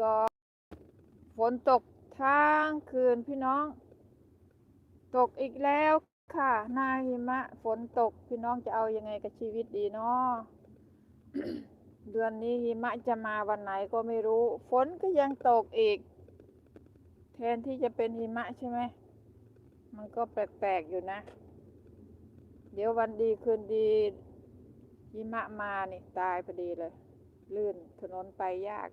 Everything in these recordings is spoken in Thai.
ก็ฝนตกทั้งคืนพี่น้อง ตกอีกแล้วค่ะหน้าหิมะ ฝนตกพี่น้องจะเอายังไงกับชีวิตดีเนาะเดือนนี้หิมะจะมาวันไหนก็ไม่รู้ ฝนก็ยังตกอีก แทนที่จะเป็นหิมะใช่ไหม มันก็แปลกๆอยู่นะ เดี๋ยววันดีคืนดีหิมะมานี่ตายพอดีเลย ลื่นถนนไปยาก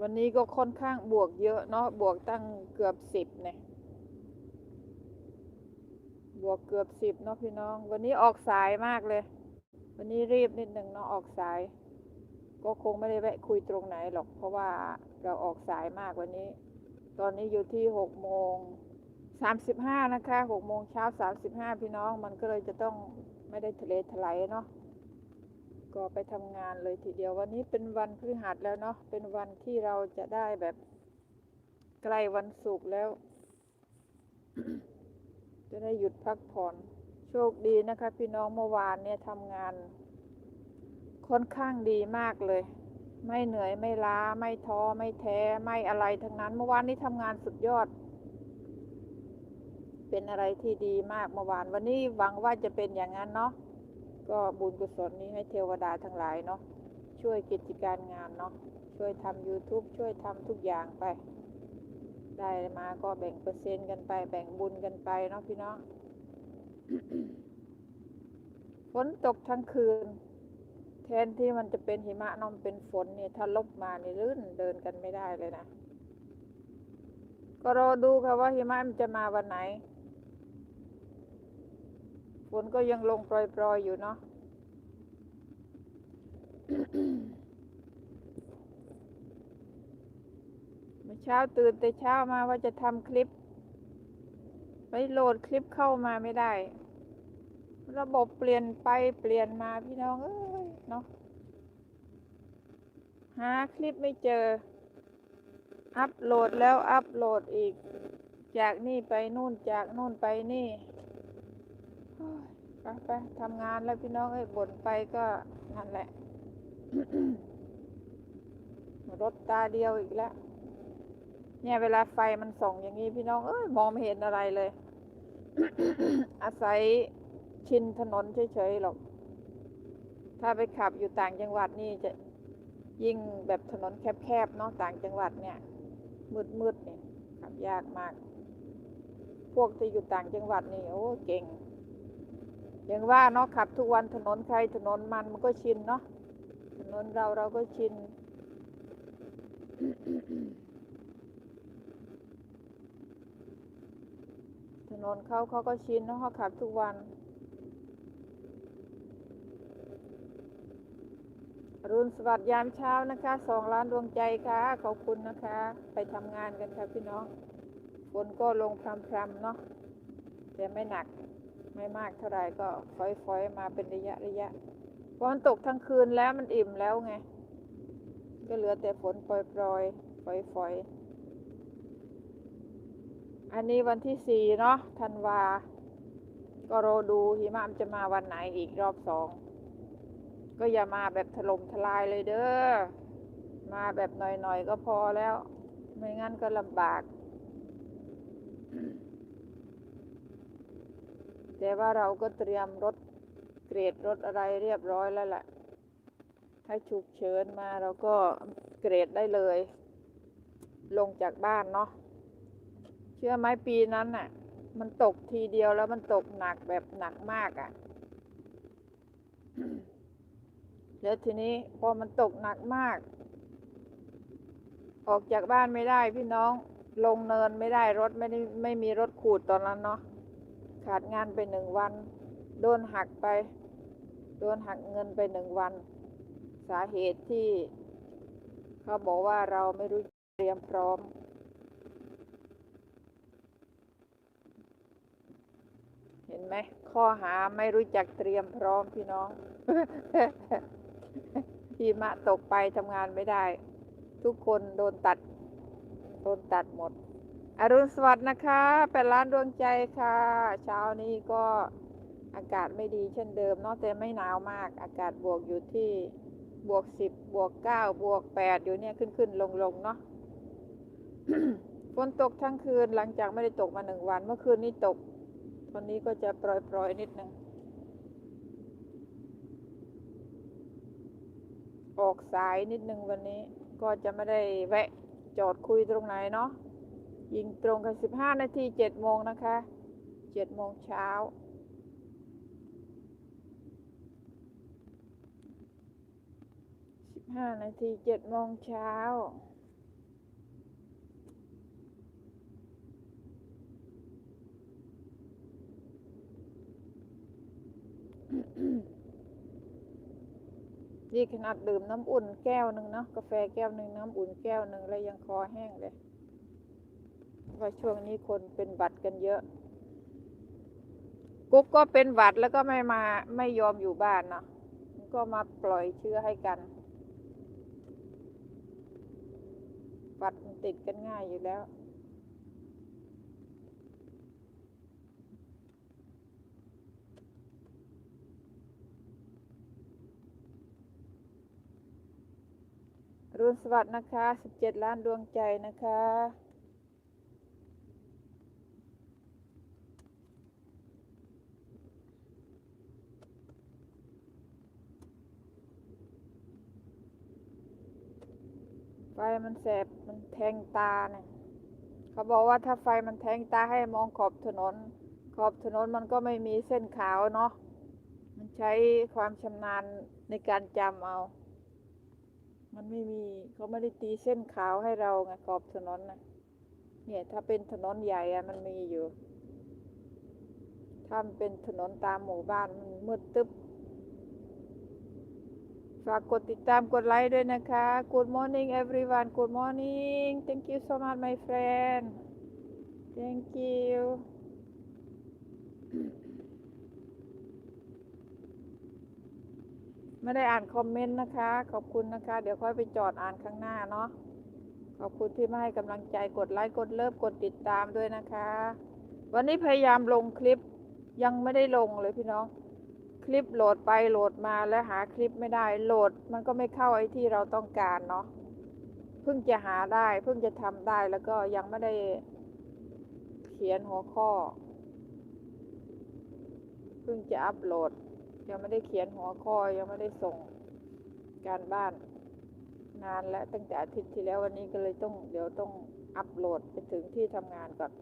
วันนี้ก็ค่อนข้างบวกเยอะเนาะบวกตั้งเกือบสิบเนี่ยบวกเกือบสิบเนาะพี่น้อง วันนี้ออกสายมากเลย วันนี้รีบนิดหนึ่งเนาะออกสาย ก็คงไม่ได้แวะคุยตรงไหนหรอก เพราะว่าเราออกสายมากวันนี้ ตอนนี้อยู่ที่หกโมงสามสิบห้านะคะหกโมงเช้าสามสิบห้าพี่น้อง มันก็เลยจะต้องไม่ได้ทะเลทลายเนาะ ก็ไปทำงานเลยทีเดียววันนี้เป็นวันพฤหัสแล้วเนาะเป็นวันที่เราจะได้แบบใกล้วันศุกร์แล้ว จะได้หยุดพักผ่อนโชคดีนะคะ พี่น้องเมื่อวานเนี่ยทำงาน ค่อนข้างดีมากเลย ไม่เหนื่อยไม่ล้าไม่ท้อไม่แท้ไม่อะไรทั้งนั้น เมื่อวานนี้ทำงานสุดยอด เป็นอะไรที่ดีมากเมื่อวาน วันนี้หวังว่าจะเป็นอย่างนั้นเนาะ ก็บุญกุศลนี้ให้เทวดาทั้งหลายเนาะช่วยกิจการงานเนาะช่วยทำ YouTube ช่วยทำทุกอย่างไป ได้มาก็แบ่งเปอร์เซ็นต์กันไป แบ่งบุญกันไปเนาะพี่น้องฝนตกทั้งคืน แทนที่มันจะเป็นหิมะน้องเป็นฝนเนี่ยถ้าลบมานี่ลื่นเดินกันไม่ได้เลยนะ ก็รอดูค่ะว่าหิมะมันจะมาวันไหน ฝนก็ยังลงปล่อยๆอยู่เนาะเมื่อเช้าตื่นแต่เช้ามาว่าจะทำคลิปไปโหลดคลิปเข้ามาไม่ได้ ระบบเปลี่ยนไปเปลี่ยนมาพี่น้องเอ้ยเนาะหาคลิปไม่เจอ อัพโหลดแล้วอัพโหลดอีก จากนี่ไปนู่นจากนู่นไปนี่ ไปไปทำงานแล้วพี่น้องเอ้ยบ่นไปก็นั่นแหละ รถตาเดียวอีกแล้ว เนี่ยเวลาไฟมันส่องอย่างนี้พี่น้องเอ้ยมองไม่เห็นอะไรเลย อาศัยชินถนนเฉยๆหรอก ถ้าไปขับอยู่ต่างจังหวัดนี่จะยิ่งแบบถนนแคบๆเนาะต่างจังหวัดเนี่ย มืดๆเนี่ยขับยากมาก พวกที่อยู่ต่างจังหวัดนี่โอ้เก่ง อย่างว่าเนาะขับทุกวันถนนใครถนนมันมันก็ชินเนาะถนนเราเราก็ชิน ถนนเขาเขาก็ชินเนาะเขาขับทุกวัน รุณสวัสดิ์ยามเช้านะคะสองล้านดวงใจค่ะ ขอบคุณนะคะ ไปทำงานกันค่ะพี่น้องฝนก็ลงพรำๆเนาะแต่ไม่หนัก ไม่มากเท่าไหร่ก็ฝอยๆมาเป็นระยะระยะฝนตกทั้งคืนแล้วมันอิ่มแล้วไง ก็เหลือแต่ฝนปล่อยๆฝอยๆอันนี้วันที่สี่เนาะธันวา ก็รอดูหิมะมันจะมาวันไหนอีกรอบสอง ก็อย่ามาแบบถล่มทลายเลยเด้อ มาแบบหน่อยๆก็พอแล้ว ไม่งั้นก็ลำบาก แต่ว่าเราก็เตรียมรถเกรดรถอะไรเรียบร้อยแล้วแหละ ถ้าฉุกเฉินมาเราก็เกรดได้เลย ลงจากบ้านเนาะ เชื่อไหมปีนั้นน่ะ มันตกทีเดียวแล้วมันตกหนักแบบหนักมากอะ่ะ แล้วทีนี้พอมันตกหนักมาก ออกจากบ้านไม่ได้พี่น้องลงเนินไม่ได้รถไม่ได้ไม่มีรถขูดตอนนั้นเนาะ ขาดงานไปหนึ่งวัน โดนหักไป โดนหักเงินไปหนึ่งวัน สาเหตุที่ เขาบอกว่าเราไม่รู้เตรียมพร้อม เห็นไหมข้อหาไม่รู้จักเตรียมพร้อมพี่น้องหิมะตกไปทำงานไม่ได้ ทุกคนโดนตัด โดนตัดหมด อรุณสวัสดิ์นะคะเป็นร้านดวงใจค่ะ เช้านี้ก็อากาศไม่ดีเช่นเดิมเนาะแต่ไม่หนาวมาก อากาศบวกอยู่ที่บวกสิบบวกเก้าบวกแปดอยู่เนี่ยขึ้นขึ้นลงลงเนาะฝนตกทั้งคืนหลังจากไม่ได้ตกมาหนึ่งวัน เมื่อคืนนี้ตกวันนี้ก็จะปล่อยๆนิดนึงออกสายนิดนึงวันนี้ ก็จะไม่ได้แวะจอดคุยตรงไหนเนาะ ยิงตรงกันสิบห้านาทีเจ็ดโมงนะคะเจ็ดโมงเช้าสิบห้านาทีเจ็ดโมงเช้านี่ขนาดดื่มน้ำอุ่นแก้วหนึ่งเนาะกาแฟแก้วหนึ่งน้ำอุ่นแก้วหนึ่งแล้วยังคอแห้งเลย เพราะช่วงนี้คนเป็นหวัดกันเยอะ กุ๊กก็เป็นหวัดแล้วก็ไม่มาไม่ยอมอยู่บ้านเนาะก็มาปล่อยเชื้อให้กันหวัดมันติดกันง่ายอยู่แล้วรุ่นสวัสดิ์นะคะ 17 ล้านดวงใจนะคะ ไฟมันแสบมันแทงตาเนี่ยเขาบอกว่าถ้าไฟมันแทงตาให้มองขอบถนน ขอบถนนมันก็ไม่มีเส้นขาวเนาะมันใช้ความชำนาญในการจำเอา มันไม่มีเขาไม่ได้ตีเส้นขาวให้เราไงขอบถนนนะเนี่ยถ้าเป็นถนนใหญ่อะมันมีอยู่ ถ้ามันเป็นถนนตามหมู่บ้านมันมืดตึ๊บ ฝากกดติดตามกดไลค์ด้วยนะคะ Good morning everyone Good morning Thank you so much my friend Thank you ไม่ได้อ่านคอมเมนต์นะคะ ขอบคุณนะคะ เดี๋ยวค่อยไปจอดอ่านข้างหน้าเนาะขอบคุณที่มาให้กำลังใจกดไลค์กดเลิฟกดติดตามด้วยนะคะ วันนี้พยายามลงคลิปยังไม่ได้ลงเลยพี่น้อง คลิปโหลดไปโหลดมาแล้วหาคลิปไม่ได้โหลดมันก็ไม่เข้าไอ้ที่เราต้องการเนาะเพิ่งจะหาได้ เพิ่งจะทำได้แล้วก็ยังไม่ได้เขียนหัวข้อ เพิ่งจะอัปโหลด ยังไม่ได้เขียนหัวข้อยังไม่ได้ส่งการบ้าน นานแล้วตั้งแต่อาทิตย์ที่แล้ววันนี้ก็เลยต้อง เดี๋ยวต้องอัปโหลดไปถึงที่ทำงานก่อน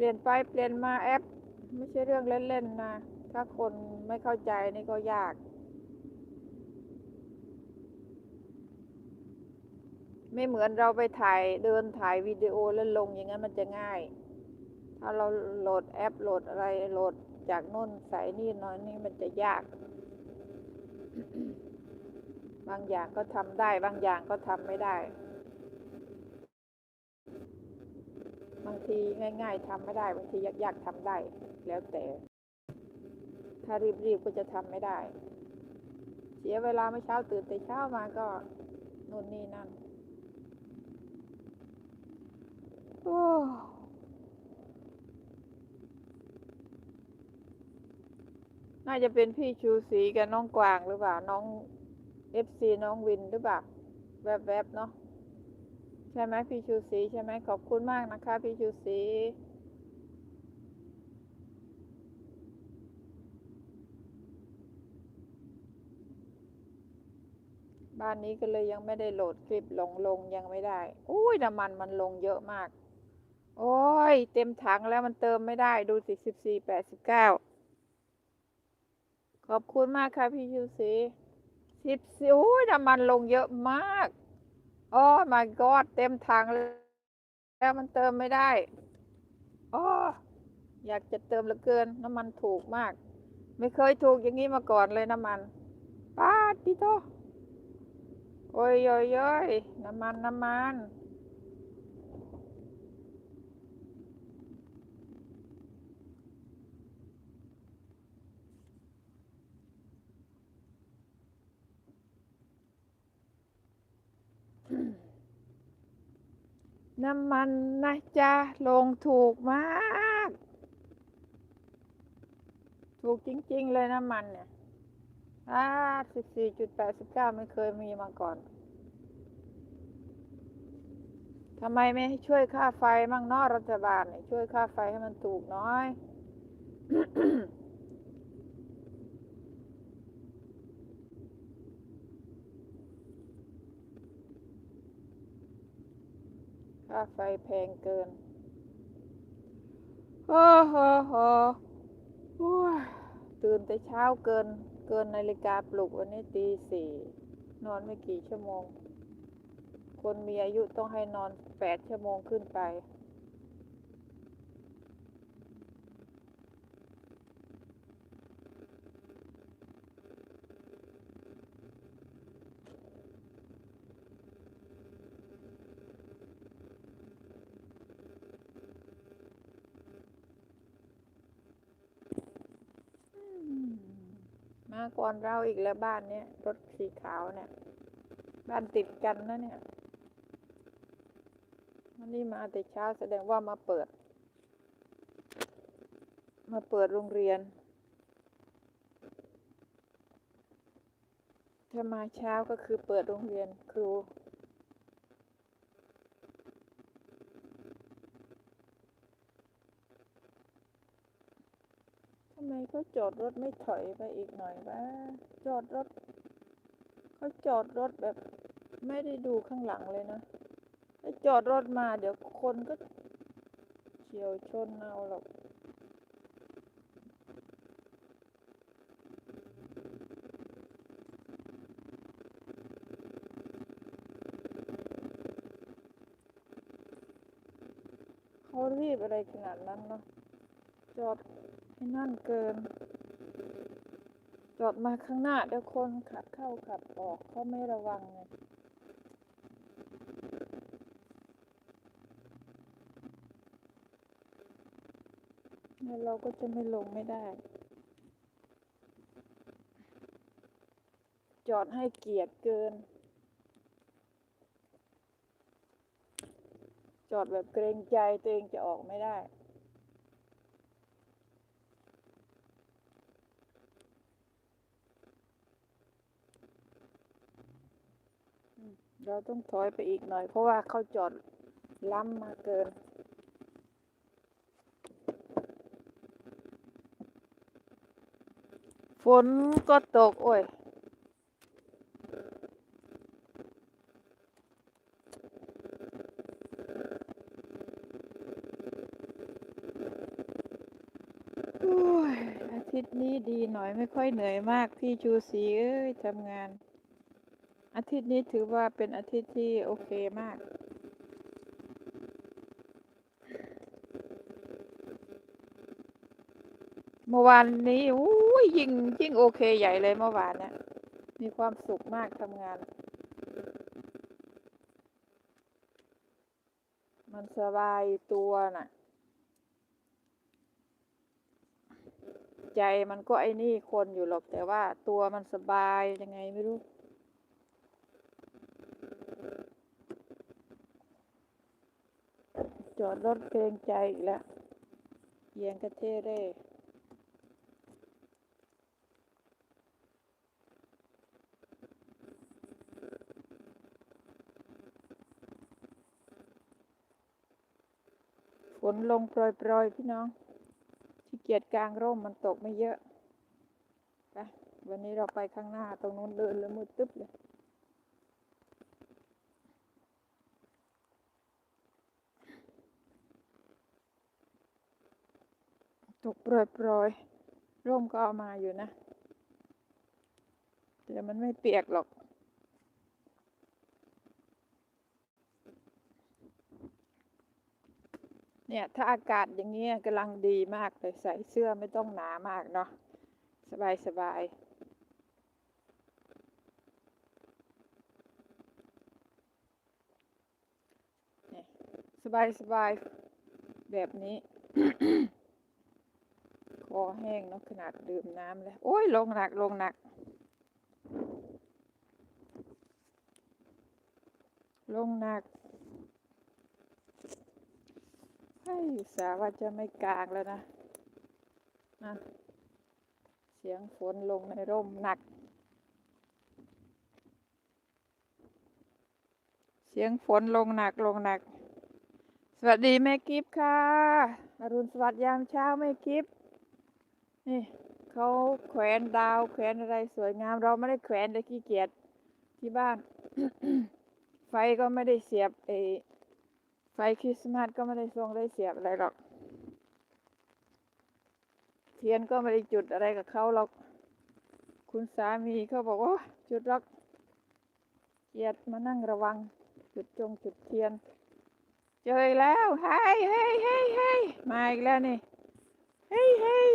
ลี่ยนไปเปลี่ยนมาแอป ไม่ใช่เรื่องเล่นๆนะ ถ้าคนไม่เข้าใจนี่ก็ยาก ไม่เหมือนเราไปถ่ายเดินถ่ายวิดีโอแล้วลงอย่างนั้นมันจะง่าย ถ้าเราโหลดแอปโหลดอะไรโหลดจากน่นใส่นี่น้อยนี่มันจะยาก บางอย่างก็ทำได้บางอย่างก็ทำไม่ได้ บาง ทีง่าย ๆทำไม่ได้บางทียากๆทำได้ แล้วแต่ ถ้ารีบๆก็จะทำไม่ได้ เสียเวลาเมื่อเช้าตื่นแต่เช้ามาก็นู่นนี่นั่นโอ้น่าจะเป็นพี่ชูศรีกับน้องกวางหรือเปล่า น้องเอฟซีน้องวินหรือเปล่า แวบๆเนาะ ใช่ไหมพี่ชูศรีใช่ไหมขอบคุณมากนะคะพี่ชูศรีบ้านนี้ก็เลยยังไม่ได้โหลดคลิปลงลงยังไม่ได้ อุ้ยน้ำมันมันลงเยอะมาก โอ้ย เต็มถังแล้วมันเติมไม่ได้ดูสิสิบสี่แปดสิบเก้าขอบคุณมากค่ะพี่ชูศรีสิบสี่อุ้ยน้ำมันลงเยอะมาก โอ้ my god เต็มถังแล้วมันเติมไม่ได้โอ้อยากจะเติมเหลือเกิน น้ำมันถูกมาก ไม่เคยถูกอย่างนี้มาก่อนเลยน้ำมันป้าดิโตโอ้ยโอ้ยโอ้ยน้ำมันน้ำมัน น้ำมันนะจ๊ะ ลงถูกมาก ถูกจริง ๆ เลยน้ำมันเนี่ยอ่าสิบสี่จุดแปดสิบเก้าไม่เคยมีมาก่อนทำไมไม่ช่วยค่าไฟมั่งนอกรัฐบาลเนี่ยช่วยค่าไฟให้มันถูกน้อยาไฟแพงเกินโอ้โหโหโอ้ยตื่นแต่เช้าเกิน เกินนาฬิกาปลุกวันนี้ตีสี่นอนไม่กี่ชั่วโมง คนมีอายุต้องให้นอนแปดชั่วโมงขึ้นไปาก่อนเราอีกแล้วบ้านเนี้ยรถสีขาวเนี่ย บ้านติดกันนะเนี่ยวันนี้มาแต่เช้าแสดงว่ามาเปิด มาเปิดโรงเรียนถ้ามาเช้าก็คือเปิดโรงเรียนครู ทำไมเขา จอดรถไม่ถอยไปอีกหน่อยวะจอดรถเขาจอดรถแบบไม่ได้ดูข้างหลังเลยนะถ้าจอดรถมาเดี๋ยวคนก็เฉียวชนเอาหรอกเขารีบอะไรขนาดนั้นเนาะจอดให้นั่นเกิน จอดมาข้างหน้าเดี๋ยวคนขับเข้าขับออกเขาไม่ระวังไงแล้วเราก็จะไม่ลงไม่ได้ จอดให้เกียรติเกิน จอดแบบเกรงใจตัวเองจะออกไม่ได้ เราต้องถอยไปอีกหน่อย เพราะว่าเขาจอดล้ำมาเกิน ฝนก็ตกโอ้ยโอ้ย อาทิตย์นี้ดีหน่อยไม่ค่อยเหนื่อยมาก พี่ชูศรีเอ้ยทำงาน อาทิตย์นี้ถือว่าเป็นอาทิตย์ที่โอเคมาก เมื่อวานนี้อู้ยยิ่งยิ่งโอเคใหญ่เลยเมื่อวานเนี่ยมีความสุขมากทำงาน มันสบายตัวน่ะ ใจมันก็ไอ้นี่คนอยู่หรอกแต่ว่าตัวมันสบายยังไงไม่รู้ จอดรถเกรงใจอีกแล้วเอียงกระเทเร่ฝนลงโปรยๆพี่น้องขี้เกียจกลางร่มมันตกไม่เยอะไปวันนี้เราไปข้างหน้าตรงนู้นเดินแล้วมืดตึ๊บเลย กโปรยๆร่มก็เอามาอยู่นะแต่มันไม่เปียกหรอก เนี่ย ถ้าอากาศอย่างเงี้ยกำลังดีมากเลยใส่เสื้อไม่ต้องหนามากเนาะสบายสบายสบายสบายแบบนี้ คอแห้งเนาะขนาดดื่มน้ำเลยโอ้ย ลงหนักลงหนัก ลงหนักฮ้ยสาว่าจะไม่กลางแล้วนะนะเสียงฝนลงในร่มหนัก เสียงฝนลงหนักลงหนัก สวัสดีแม่กิฟค่ะ อรุณสวัสดิ์ยามเช้าแม่กิฟ นี่เขาแขวนดาวแขวนอะไรสวยงาม เราไม่ได้แขวนเลยขี้เกียจที่บ้าน ไฟก็ไม่ได้เสียบเออไฟคริสต์มาสก็ไม่ได้ทรงได้เสียบอะไรหรอก เทียนก็ไม่ได้จุดอะไรกับเขาหรอก คุณสามีเขาบอกว่าจุดรอกเกียดมานั่งระวัง จุดจงจุดเทียน เจอแล้วเฮ้ยเฮ้ยเฮ้ยเฮ้ยมาอีกแล้วนี่เฮ้ยเฮ้ย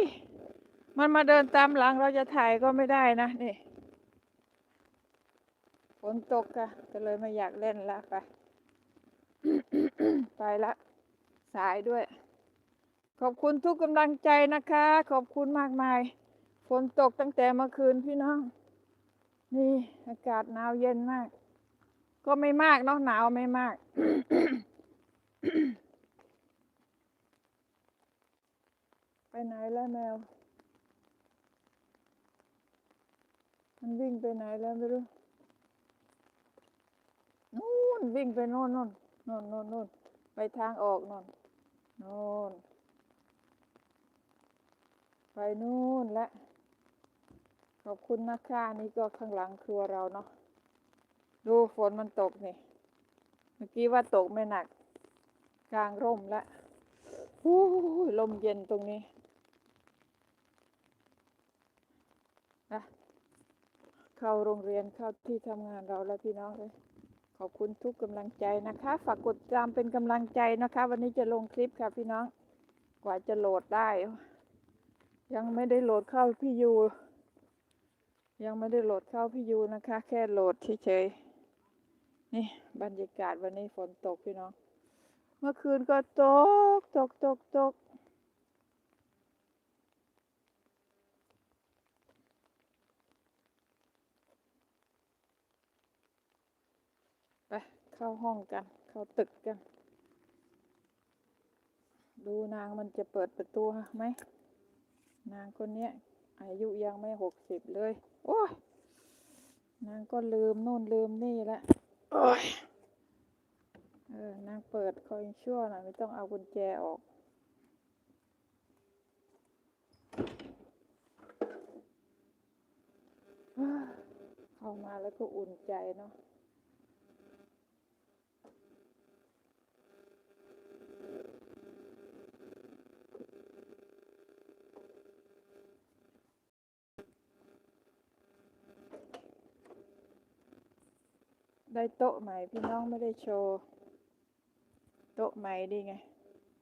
มันมาเดินตามหลังเราจะถ่ายก็ไม่ได้นะนี่ฝนตกค่ะก็เลยไม่อยากเล่นละไป ไปละ สายด้วย ขอบคุณทุกกำลังใจนะคะ ขอบคุณมากมาย ฝนตกตั้งแต่เมื่อคืนพี่น้อง นี่อากาศหนาวเย็นมาก ก็ไม่มากเนาะหนาวไม่มากไปไหนแล้วแมว มันวิ่งไปไหนแล้วไม่รู้นู่นวิ่งไปโน่นโน่นโน่นโน่นโน่นไปทางออกโน่นโน่นไปนู่นและขอบคุณนะคะนี่ก็ข้างหลังครัวเราเนาะดูฝนมันตกนี่ เมื่อกี้ว่าตกไม่หนัก กลางร่มละอู้ยลมเย็นตรงนี้นะ เข้าโรงเรียนเข้าที่ทำงานเราแล้วพี่น้องเลยขอบคุณทุกกำลังใจนะคะ ฝากกดติดตามเป็นกำลังใจนะคะ วันนี้จะลงคลิปค่ะพี่น้อง กว่าจะโหลดได้ ยังไม่ได้โหลดเข้าพี่ยูยังไม่ได้โหลดเข้าพี่ยูนะคะ แค่โหลดเฉยๆนี่บรรยากาศวันนี้ฝนตกพี่น้อง เมื่อคืนก็ตกตกตกตก เข้าห้องกัน เข้าตึกกัน ดูนางมันจะเปิดประตูไหม นางคนเนี้ย อายุยังไม่หกสิบเลย โอ้ย นางก็ลืมโน่นลืมนี่ละโอ้ยเออนางเปิดคอยชั่วหน่อยไม่ต้องเอากุญแจออกเข้ามาแล้วก็อุ่นใจเนาะ ได้โต๊ะใหม่พี่น้องไม่ได้โชว์ โต๊ะใหม่ดีไง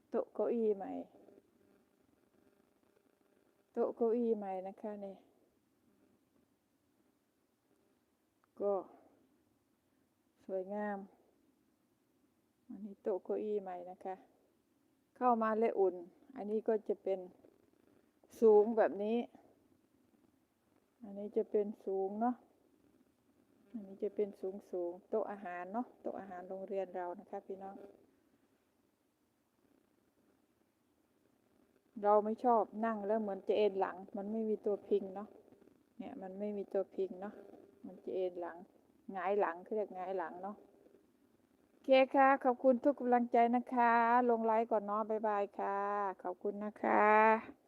โต๊ะเก้าอี้ใหม่ โต๊ะเก้าอี้ใหม่นะคะนี่ก็ สวยงามอันนี้โต๊ะเก้าอี้ใหม่นะคะ เข้ามาเลยอุ่น อันนี้ก็จะเป็นสูงแบบนี้ อันนี้จะเป็นสูงเนาะ อันนี้จะเป็นสูงสูงโต๊ะอาหารเนาะโต๊ะอาหารโรงเรียนเรานะคะพี่น้อง เราไม่ชอบนั่งแล้วเหมือนจะเอนหลัง มันไม่มีตัวพิงเนาะเนี่ยมันไม่มีตัวพิงเนาะมันจะเอนหลังหงายหลังเขาเรียกหงายหลังเนาะโอเคค่ะ ขอบคุณทุกกำลังใจนะคะ ลงไลค์ก่อนเนาะบ๊ายบายค่ะ ขอบคุณนะคะ